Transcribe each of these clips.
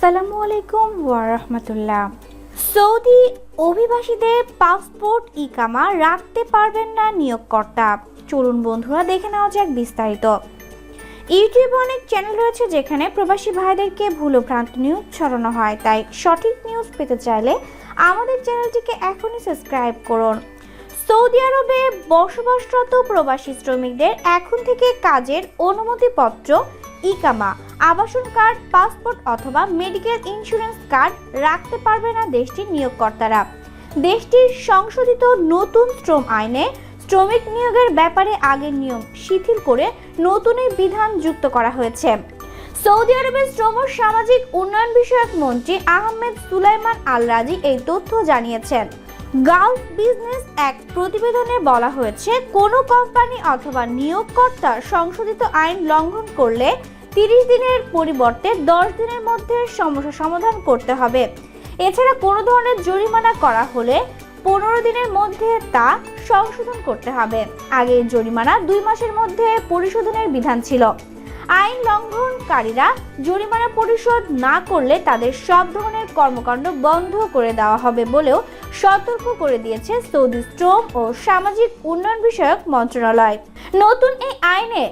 আসসালামু আলাইকুম ওয়ারহমতুল্লাহ। সৌদি অভিবাসীদের পাসপোর্ট ইকামা রাখতে পারবেন না নিয়োগকর্তা। চলুন বন্ধুরা দেখে নেওয়া যাক বিস্তারিত। ইউটিউবে অনেক চ্যানেল রয়েছে যেখানে প্রবাসী ভাইদেরকে ভুল ও ভ্রান্ত নিউজ ছড়ানো হয়। তাই সঠিক নিউজ পেতে চাইলে আমাদের চ্যানেলটিকে এখনই সাবস্ক্রাইব করুন। সৌদি আরবে বসবাসরত প্রবাসী শ্রমিকদের এখন থেকে কাজের অনুমতিপত্র ইকামা, আবাসন কার্ড, পাসপোর্ট অথবা মেডিকেল ইন্স্যুরেন্স কার্ড রাখতে পারবে না দেশটির নিয়োগকর্তারা। দেশটির সংশোধিত নতুন শ্রম আইনে শ্রমিক নিয়োগের ব্যাপারে আগের নিয়ম শিথিল করে নতুন এই বিধান যুক্ত করা হয়েছে। সৌদি আরবের শ্রম ও সামাজিক উন্নয়ন বিষয়ক মন্ত্রী আহমেদ সুলাইমান আল রাজি এই তথ্য জানিয়েছেন। গালফ বিজনেস এক প্রতিবেদনে বলা হয়েছে, কোনো কোম্পানি অথবা নিয়োগকর্তা সংশোধিত আইন লঙ্ঘন করলে তিরিশ দিনের পরিবর্তে দশ দিনের মধ্যে সমস্যা সমাধান করতে হবে। এছাড়া কোনো ধরনের জরিমানা করা হলে পনেরো দিনের মধ্যে তা সংশোধন করতে হবে। আগে জরিমানা দুই মাসের মধ্যে পরিশোধনের বিধান ছিল। আইন লঙ্ঘনকারীরা জরিমানা পরিশোধ না করলে তাদের সব ধরনের কর্মকাণ্ড বন্ধ করে দেওয়া হবে বলেও সতর্ক করে দিয়েছে সৌদি শ্রম ও সামাজিক উন্নয়ন বিষয়ক মন্ত্রণালয়। নতুন এই আইনে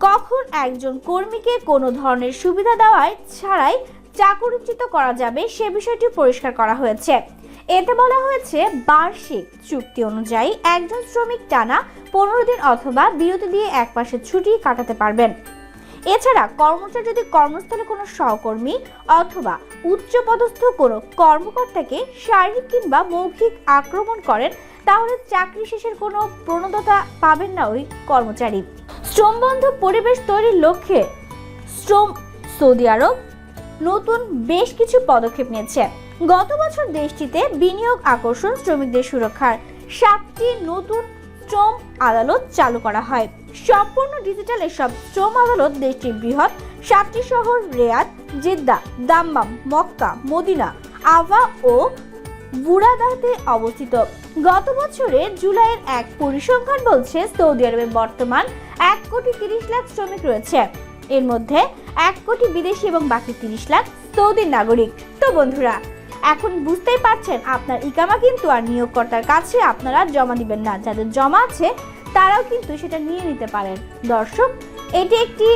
কখন একজন কর্মীকে কোনো ধরনের সুবিধা দেওয়ায় ছাড়াই চাকরিচ্যুত করা যাবে সে বিষয়টি পরিষ্কার করা হয়েছে। এতে বলা হয়েছে, বার্ষিক চুক্তি অনুযায়ী একজন শ্রমিক টানা পনেরো দিন অথবা বিরতি দিয়ে এক মাসের ছুটি কাটাতে পারবেন। এছাড়া কর্মচারী যদি কর্মস্থলে কোনো সহকর্মী অথবা উচ্চপদস্থ কোনো কর্মকর্তাকে শারীরিক কিংবা মৌখিক আক্রমণ করেন, তাহলে চাকরি শেষের কোনো প্রণোদতা পাবেন না ওই কর্মচারী। শ্রমবন্ধ পরিবেশ তৈরির লক্ষ্যে শ্রম, সৌদি আরব নতুন বেশ কিছু পদক্ষেপ নিয়েছে। গত বছর দেশটিতে বিনিয়োগ আকর্ষণ শ্রমিকদের সুরক্ষার সাতটি নতুন শ্রম আদালত চালু করা হয়। সম্পূর্ণ ডিজিটাল এসব শ্রম আদালত দেশটির বৃহৎ সাতটি শহর, Riyadh, Jeddah, Dammam, Mecca, Medina Abha ও বুরাদাতে অবস্থিত। গত বছরে জুলাইয়ের এক পরিসংখ্যান বলছে, সৌদি আরবে বর্তমান এক কোটি তিরিশ লাখ শ্রমিক রয়েছে। এর মধ্যে এক কোটি বিদেশি এবং বাকি তিরিশ লাখ সৌদি নাগরিক। তো বন্ধুরা এখন বুঝতেই পারছেন, আপনার ইকামা কিন্তু আর নিয়োগকর্তার কাছে আপনারা জমা দিবেন না। যাদের জমা আছে, তারাও কিন্তু সেটা নিয়ে নিতে পারেন। দর্শক, এটি একটি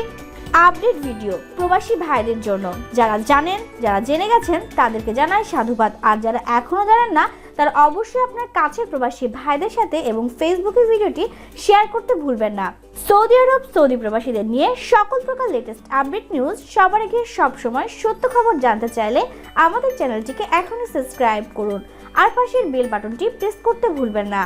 আপডেট ভিডিও প্রবাসী ভাইদের জন্য। যারা জানেন, যারা জেনে গেছেন, তাদেরকে জানাই সাধুবাদ। আর যারা এখনও জানেন না তারা অবশ্যই আপনার কাছের প্রবাসী ভাইদের সাথে এবং ফেসবুকে ভিডিওটি শেয়ার করতে ভুলবেন না। সৌদি আরব, সৌদি প্রবাসীদের নিয়ে সকল প্রকার লেটেস্ট আপডেট নিউজ সবার আগে সবসময় সত্য খবর জানতে চাইলে আমাদের চ্যানেলটিকে এখনই সাবস্ক্রাইব করুন। আর পাশের বেল বাটনটি প্রেস করতে ভুলবেন না।